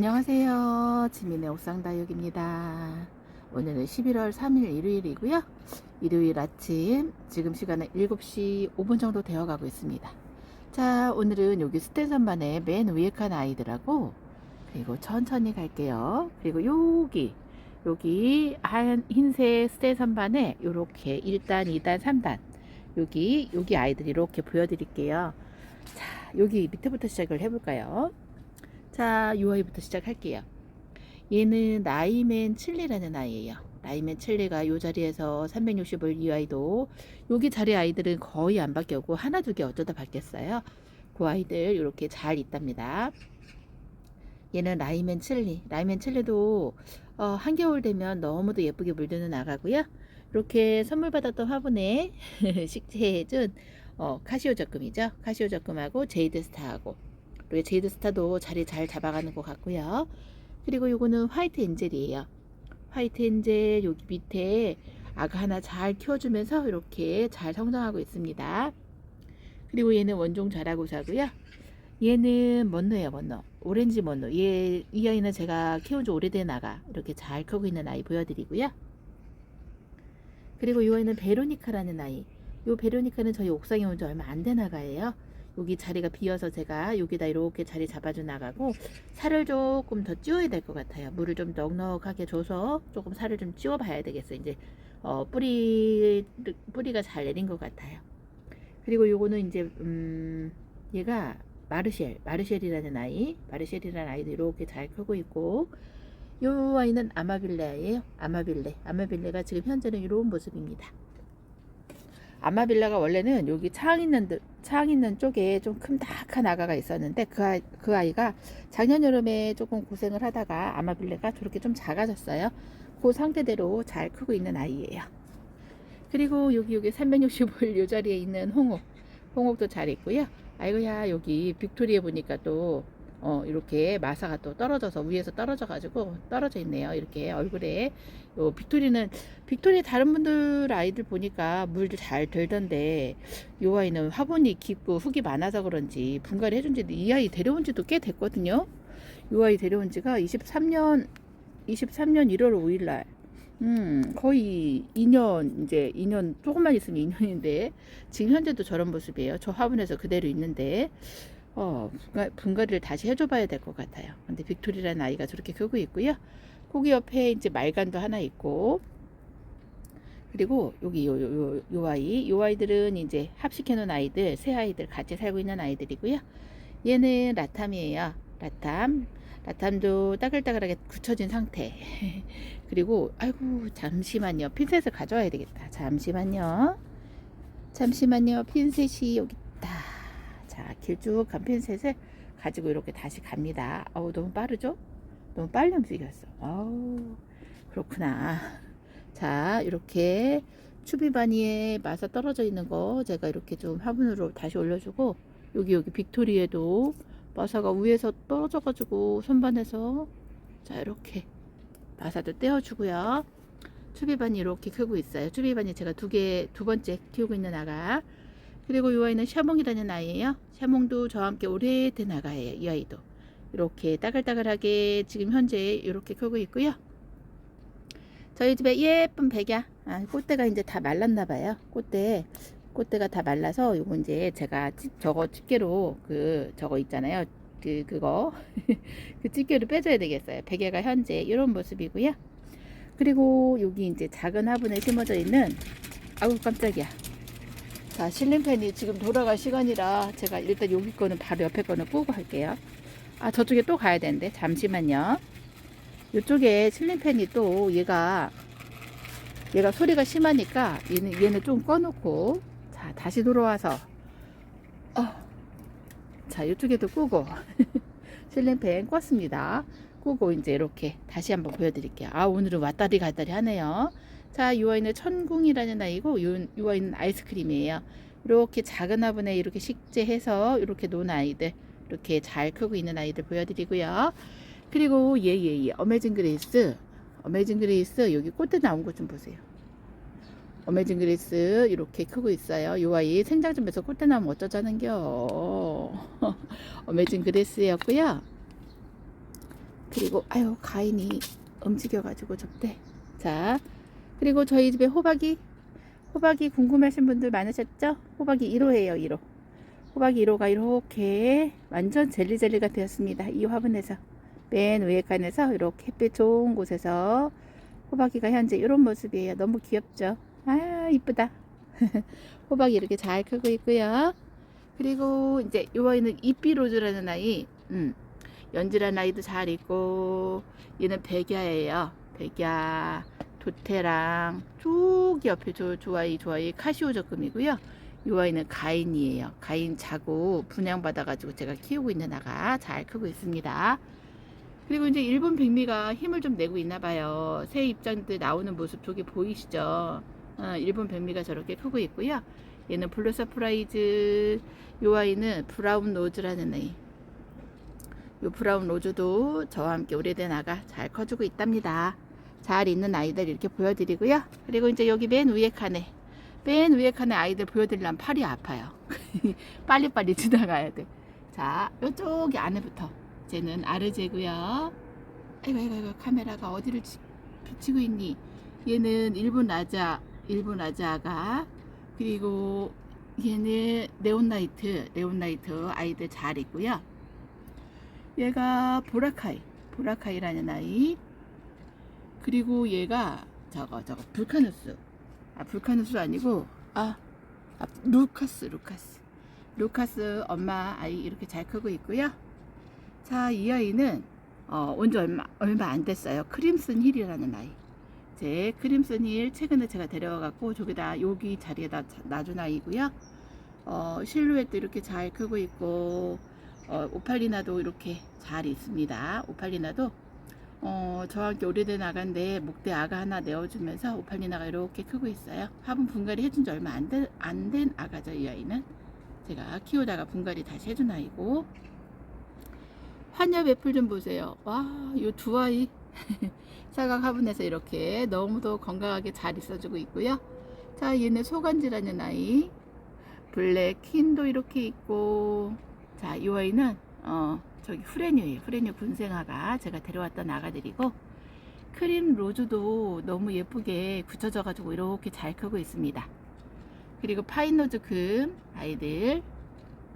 안녕하세요. 지민의 옥상다육입니다. 오늘은 11월 3일 일요일이고요. 일요일 아침 지금 시간은 7시 5분 정도 되어 가고 있습니다. 자, 오늘은 여기 스탠선반의 맨 위에 칸 아이들하고 그리고 천천히 갈게요. 그리고 여기 여기 흰색 스탠선반에 이렇게 1단, 2단, 3단 여기 여기 아이들 이렇게 보여드릴게요. 자, 여기 밑에부터 시작을 해볼까요? 자, 이 아이부터 시작할게요. 얘는 라이맨 칠리라는 아이예요. 라이맨 칠리가 이 자리에서 360을 이 아이도 여기 자리 아이들은 거의 안 바뀌었고 하나 두 개 어쩌다 바뀌었어요. 그 아이들 이렇게 잘 있답니다. 얘는 라이맨 칠리. 라이맨 칠리도 어, 한겨울 되면 너무도 예쁘게 물드는 아가고요. 이렇게 선물 받았던 화분에 식재해준 어, 카시오 적금이죠. 카시오 적금하고 제이드 스타하고 그리고 제이드 스타도 자리 잘 잡아가는 것 같고요. 그리고 요거는 화이트 엔젤이에요. 화이트 엔젤 여기 밑에 아가 하나 잘 키워주면서 이렇게 잘 성장하고 있습니다. 그리고 얘는 원종 자라고사고요. 얘는 먼노예요, 먼노. 오렌지 먼노. 얘, 이 아이는 제가 키운 지 오래된 아가 이렇게 잘 크고 있는 아이 보여드리고요. 그리고 이 아이는 베로니카라는 아이. 요 베로니카는 저희 옥상에 온 지 얼마 안 된 아가예요. 여기 자리가 비어서 제가 여기다 이렇게 자리 잡아줘 나가고 살을 조금 더 찌워야 될 것 같아요. 물을 좀 넉넉하게 줘서 조금 살을 좀 찌워 봐야 되겠어요. 이제 어, 뿌리 뿌리가 잘 내린 것 같아요. 그리고 요거는 이제 음 얘가 마르쉘 마르쉘이라는 아이 마르쉘이라는 아이도 이렇게 잘 크고 있고 요 아이는 아마빌레예요. 아마빌레 아마빌레가 지금 현재는 이런 모습입니다. 아마빌라가 원래는 여기 창 있는 데- 창 있는 쪽에 좀 큼닥한 아가가 있었는데 그, 아이, 그 아이가 작년 여름에 조금 고생을 하다가 아마빌레가 저렇게 좀 작아졌어요. 그 상태대로 잘 크고 있는 아이예요. 그리고 여기 여기 365일 요 자리에 있는 홍옥 홍옥도 잘 있고요. 아이고야 여기 빅토리에 보니까 또 어, 이렇게 마사가 또 떨어져서 위에서 떨어져 가지고 떨어져 있네요. 이렇게 얼굴에 요 빅토리는 빅토리 다른 분들 아이들 보니까 물도 잘 들던데 요 아이는 화분이 깊고 흙이 많아서 그런지 분갈이 해준 지도 이 아이 데려온 지도 꽤 됐거든요. 요 아이 데려온 지가 23년 23년 1월 5일 날 음, 거의 2년 이제 2년 조금만 있으면 2년인데 지금 현재도 저런 모습이에요. 저 화분에서 그대로 있는데 어, 분가, 분갈이를 다시 해줘 봐야 될 것 같아요. 근데 빅토리라는 아이가 저렇게 크고 있고요. 거기 옆에 이제 말간도 하나 있고 그리고 여기 요, 요, 요, 요 아이, 요 아이들은 이제 합식해 놓은 아이들, 새 아이들 같이 살고 있는 아이들이고요. 얘는 라탐이에요. 라탐. 라탐도 따글따글하게 굳혀진 상태. 그리고 아이고 잠시만요. 핀셋을 가져와야 되겠다. 잠시만요. 잠시만요. 핀셋이 여기. 자, 길쭉한 핀셋을 가지고 이렇게 다시 갑니다. 어우 너무 빠르죠? 너무 빨리 움직였어. 어우 그렇구나. 자, 이렇게 추비바니에 마사 떨어져 있는 거 제가 이렇게 좀 화분으로 다시 올려주고 여기 여기 빅토리에도 마사가 위에서 떨어져 가지고 선반에서 자 이렇게 마사도 떼어주고요. 추비반이 이렇게 크고 있어요. 추비반이 제가 두 개, 두 번째 키우고 있는 아가. 그리고 이 아이는 샤몽이라는 아이예요. 샤몽도 저와 함께 오래된 아가예요. 이 아이도. 이렇게 따글따글하게 지금 현재 이렇게 크고 있고요. 저희 집에 예쁜 백야. 아, 꽃대가 이제 다 말랐나 봐요. 꽃대. 꽃대가 다 말라서 요거 이제 제가 집, 저거 집게로 그 저거 있잖아요. 그 그거 그 집게로 빼줘야 되겠어요. 베개가 현재 이런 모습이고요. 그리고 여기 이제 작은 화분에 심어져 있는 아우 깜짝이야. 자 실링팬이 지금 돌아갈 시간이라 제가 일단 여기 거는 바로 옆에 거는 끄고 할게요. 아 저쪽에 또 가야 되는데 잠시만요. 이쪽에 실링팬이 또 얘가 얘가 소리가 심하니까 얘는 얘는 좀 꺼놓고 자 다시 돌아와서 어. 자 이쪽에도 끄고 실링팬 껐습니다. 끄고 이제 이렇게 다시 한번 보여드릴게요. 아 오늘은 왔다리 갔다리 하네요. 자, 이 아이는 천궁이라는 아이고, 요, 이 아이는 아이스크림이에요. 이렇게 작은 화분에 이렇게 식재해서 이렇게 놓은 아이들, 이렇게 잘 크고 있는 아이들 보여드리고요. 그리고 얘, 얘, 얘, 어메이징 그레이스, 어메이징 그레이스, 여기 꽃대 나온 것 좀 보세요. 어메이징 그레이스 이렇게 크고 있어요. 이 아이 생장 좀 해서 꽃대 나면 어쩌자는겨. 어메이징 그레이스였고요. 그리고 아유 가인이 움직여가지고 접대. 자 그리고 저희 집에 호박이 호박이 궁금하신 분들 많으셨죠? 호박이 1호예요 1호. 호박이 1호가 이렇게 완전 젤리젤리가 되었습니다. 이 화분에서 맨 위에 칸에서 이렇게 햇빛 좋은 곳에서 호박이가 현재 이런 모습이에요. 너무 귀엽죠? 아 이쁘다. 호박이 이렇게 잘 크고 있고요. 그리고 이제 요 아이는 이삐로즈라는 아이, 음, 연질한 아이도 잘 있고 얘는 백야예요. 백야, 도태랑 쭉 옆에 저, 저 아이, 저 아이 카시오 적금이고요. 요 아이는 가인이에요. 가인 자고 분양받아가지고 제가 키우고 있는 아가 잘 크고 있습니다. 그리고 이제 일본 백미가 힘을 좀 내고 있나 봐요. 새 입장들 나오는 모습 저기 보이시죠? 어, 일본 백미가 저렇게 크고 있고요. 얘는 블루 서프라이즈, 요 아이는 브라운 로즈라는 아이. 요 브라운 로즈도 저와 함께 오래된 아가 잘 커주고 있답니다. 잘 있는 아이들 이렇게 보여드리고요. 그리고 이제 여기 맨 위에 칸에, 맨 위에 칸에 아이들 보여드리려면 팔이 아파요. 빨리빨리 지나가야 돼. 자, 요쪽이 안에부터. 쟤는 아르제고요. 아이고, 아이고, 아이고, 카메라가 어디를 치- 비치고 있니? 얘는 일본 라자, 일본 라자가 그리고 얘는 네온라이트, 네온라이트 아이들 잘 있고요. 얘가 보라카이, 보라카이라는 아이. 그리고 얘가 저거 저거 불카누스. 아 불카누스 아니고 아, 아 루카스, 루카스. 루카스 엄마 아이 이렇게 잘 크고 있고요. 자, 이 아이는 어, 온 지 얼마 얼마 안 됐어요. 크림슨 힐이라는 아이. 제 크림슨 힐 최근에 제가 데려와 갖고 저기다 여기 자리에다 자- 놔준 아이고요. 어, 실루엣도 이렇게 잘 크고 있고 어, 오팔리나도 이렇게 잘 있습니다. 오팔리나도 어, 저와 함께 오래된 아가인데 목대 아가 하나 내어주면서 오팔리나가 이렇게 크고 있어요. 화분 분갈이 해준 지 얼마 안된 안 된 아가죠 이 아이는 제가 키우다가 분갈이 다시 해준 아이고 환엽 애플 좀 보세요. 와, 이두 아이 사각 화분에서 이렇게 너무도 건강하게 잘 있어주고 있고요. 자, 얘는 소간지라는 아이. 블랙 킨도 이렇게 있고. 자, 이 아이는 어, 저기 후레뉴예요. 후레뉴 군생아가 제가 데려왔던 아가들이고 크림 로즈도 너무 예쁘게 굳혀져 가지고 이렇게 잘 크고 있습니다. 그리고 파인로즈 금 아이들.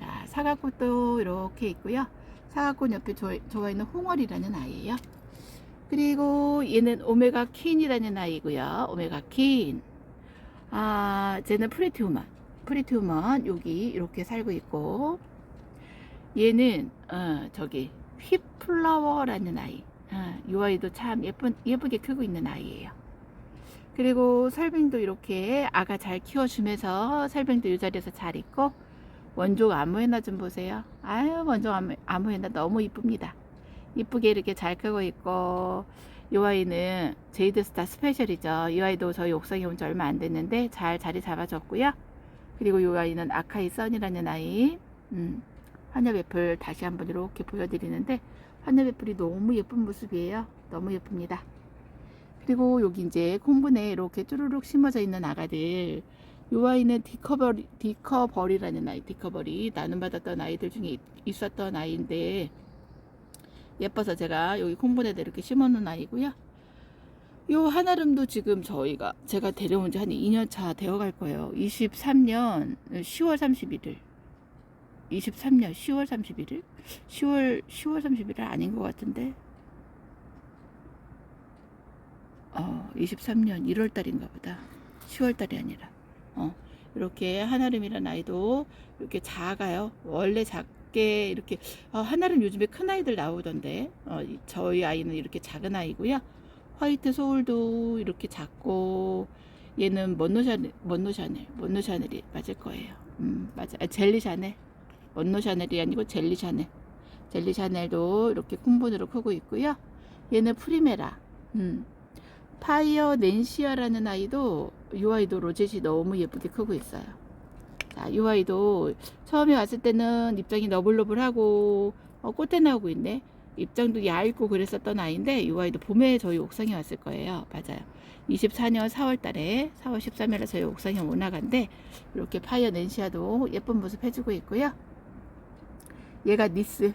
자, 사과꽃도 이렇게 있고요. 사과꽃 옆에 조- 좋아 있는 홍월이라는 아이예요. 그리고 얘는 오메가 퀸이라는 아이고요. 오메가 퀸. 아, 쟤는 프리티우먼. 프리티우먼 여기 이렇게 살고 있고 얘는 어, 저기 휘플라워라는 아이. 어, 이 아이도 참 예쁜 예쁘게 크고 있는 아이예요. 그리고 설빙도 이렇게 아가 잘 키워주면서 설빙도 이 자리에서 잘 있고 원종 아무에나 좀 보세요. 아유 원종 아무, 아무에나 너무 이쁩니다. 이쁘게 이렇게 잘 크고 있고 이 아이는 제이드스타 스페셜이죠. 이 아이도 저희 옥상에 온 지 얼마 안 됐는데 잘 자리 잡아줬고요. 그리고 이 아이는 아카이 선이라는 아이. 음, 환엽 애플 다시 한번 이렇게 보여드리는데 환엽 애플이 너무 예쁜 모습이에요. 너무 예쁩니다. 그리고 여기 이제 콩분에 이렇게 쭈루룩 심어져 있는 아가들. 이 아이는 디커버리, 디커버리라는 아이, 디커버리. 나눔받았던 아이들 중에 있- 있었던 아이인데, 예뻐서 제가 여기 콩분에다 이렇게 심어놓은 아이고요. 요 한아름도 지금 저희가 제가 데려온 지 한 2년 차 되어 갈 거예요. 23년 10월 31일. 23년 10월 31일? 10월 10월 31일 아닌 것 같은데. 어, 23년 1월 달인가 보다. 10월 달이 아니라. 어, 이렇게 한아름이라는 아이도 이렇게 작아요. 원래 작게 이렇게 어, 한아름 요즘에 큰 아이들 나오던데. 어, 이- 저희 아이는 이렇게 작은 아이고요. 화이트 소울도 이렇게 작고 얘는 먼노 샤넬, 먼노 샤넬, 먼노 샤넬이 맞을 거예요. 음, 맞아. 아, 젤리 샤넬. 먼노 샤넬이 아니고 젤리 샤넬. 젤리 샤넬도 이렇게 콩분으로 크고 있고요. 얘는 프리메라. 음. 파이어 낸시아라는 아이도 이 아이도 로젯이 너무 예쁘게 크고 있어요. 자, 이 아이도 처음에 왔을 때는 입장이 너블너블하고 어, 꽃대 나오고 있네. 입장도 얇고 그랬었던 아이인데 이 아이도 봄에 저희 옥상에 왔을 거예요. 맞아요. 24년 4월 달에 4월 13일에 저희 옥상에 오나간데 이렇게 파이어 낸시아도 예쁜 모습 해주고 있고요. 얘가 니스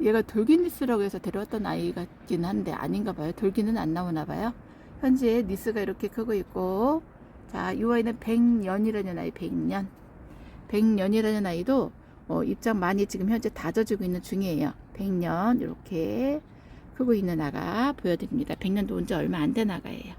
얘가 돌기 니스라고 해서 데려왔던 아이 같긴 한데 아닌가 봐요. 돌기는 안 나오나 봐요. 현재 니스가 이렇게 크고 있고 자, 이 아이는 100년이라는 아이 100년. 100년이라는 아이도 어, 입장 많이 지금 현재 다져지고 있는 중이에요. 100년 이렇게 크고 있는 아가 보여드립니다. 100년도 온 지 얼마 안 된 아가예요.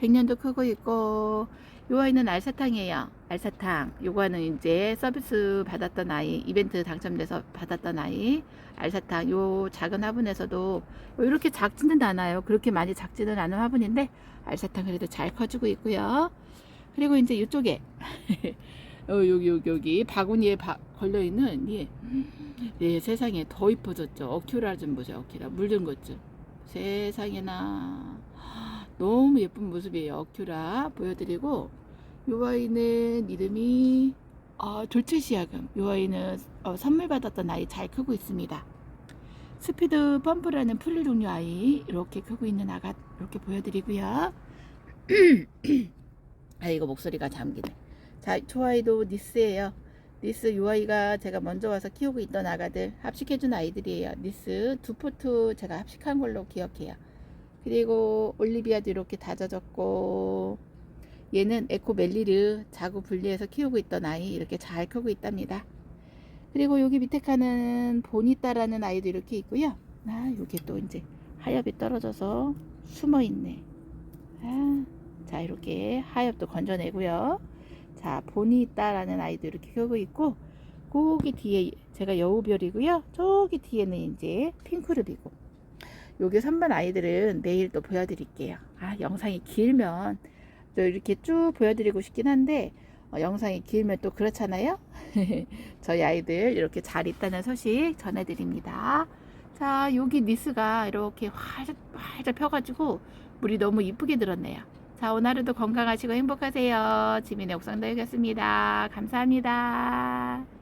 100년도 크고 있고 이 아이는 알사탕이에요. 알사탕. 요거는 이제 서비스 받았던 아이, 이벤트 당첨돼서 받았던 아이. 알사탕. 요 작은 화분에서도 이렇게 작지는 않아요. 그렇게 많이 작지는 않은 화분인데 알사탕 그래도 잘 커지고 있고요. 그리고 이제 이쪽에 어, 여기 여기 여기 바구니에 바, 걸려 있는 예, 예 세상에 더 이뻐졌죠. 어큐라 좀 보자. 어큐라 물든 것 좀. 세상에나 너무 예쁜 모습이에요. 어큐라 보여드리고 요 아이는 이름이 어, 졸체시아금. 요 아이는 어, 선물 받았던 아이 잘 크고 있습니다. 스피드 펌프라는 풀 종류 아이 이렇게 크고 있는 아가 이렇게 보여드리고요. 아 이거 목소리가 잠기네. 자, 초아이도 니스예요. 니스 요 아이가 제가 먼저 와서 키우고 있던 아가들 합식해준 아이들이에요. 니스 두 포트 제가 합식한 걸로 기억해요. 그리고 올리비아도 이렇게 다져졌고 얘는 에코멜리르 자구 분리해서 키우고 있던 아이 이렇게 잘 크고 있답니다. 그리고 여기 밑에 칸은 보니따라는 아이도 이렇게 있고요. 아, 요게 또 이제 하엽이 떨어져서 숨어 있네. 아, 자, 이렇게 하엽도 건져내고요. 자, 보니따라는 아이도 이렇게 크고 있고, 거기 뒤에 제가 여우별이고요. 저기 뒤에는 이제 핑크룹이고. 요게 선반 아이들은 내일 또 보여드릴게요. 아, 영상이 길면 또 이렇게 쭉 보여드리고 싶긴 한데, 어, 영상이 길면 또 그렇잖아요. 저희 아이들 이렇게 잘 있다는 소식 전해드립니다. 자, 여기 니스가 이렇게 활짝, 활짝 펴가지고 물이 너무 이쁘게 들었네요. 자, 오늘 하루도 건강하시고 행복하세요. 지민의 옥상다육이었습니다. 감사합니다.